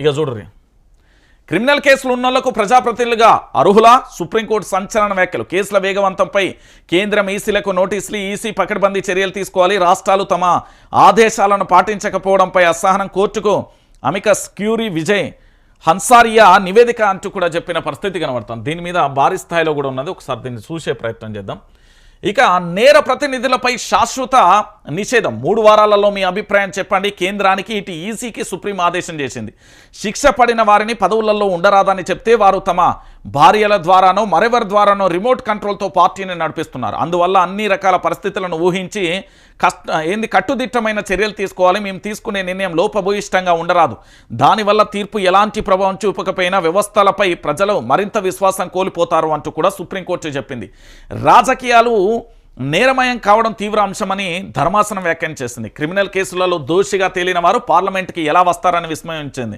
ఇక చూడరి క్రిమినల్ కేసులు ఉన్నోళ్ళకు ప్రజాప్రతినిధులుగా అర్హుల? సుప్రీంకోర్టు సంచలన వ్యాఖ్యలు. కేసుల వేగవంతంపై కేంద్రం ఈసీలకు నోటీసులు ఈసీ పకడ్బందీ చర్యలు తీసుకోవాలి. రాష్ట్రాలు తమ ఆదేశాలను పాటించకపోవడంపై అసహనం కోర్టుకు అమికస్ క్యూరీ విజయ్ హన్సారియా నివేదిక అంటూ కూడా చెప్పిన పరిస్థితి కనబడుతుంది. దీని మీద భారీ స్థాయిలో కూడా ఉన్నది. ఒకసారి దీన్ని చూసే ప్రయత్నం చేద్దాం. ఇక నేర ప్రతినిధులపై శాశ్వత నిషేధం. మూడు వారాలలో మీ అభిప్రాయం చెప్పండి. కేంద్రానికి ఇటు ఈసీకి సుప్రీం ఆదేశం చేసింది. శిక్ష పడిన వారిని పదవులలో ఉండరాదని చెప్తే వారు తమ భార్యల ద్వారానో మరెవరి ద్వారానో రిమోట్ కంట్రోల్తో పార్టీని నడిపిస్తున్నారు. అందువల్ల అన్ని రకాల పరిస్థితులను ఊహించి కష్ట ఏంది కట్టుదిట్టమైన చర్యలు తీసుకోవాలి మేము తీసుకునే నిర్ణయం లోపభూయిష్టంగా ఉండరాదు. దానివల్ల తీర్పు ఎలాంటి ప్రభావం చూపకపోయినా వ్యవస్థలపై ప్రజలు మరింత విశ్వాసం కోల్పోతారు అంటూ కూడా సుప్రీంకోర్టు చెప్పింది. రాజకీయాలు నేరమయం కావడం తీవ్ర అంశమని ధర్మాసనం వ్యాఖ్యానం చేసింది. క్రిమినల్ కేసులలో దోషిగా తేలిన వారు పార్లమెంట్కి ఎలా వస్తారని విస్మయించింది.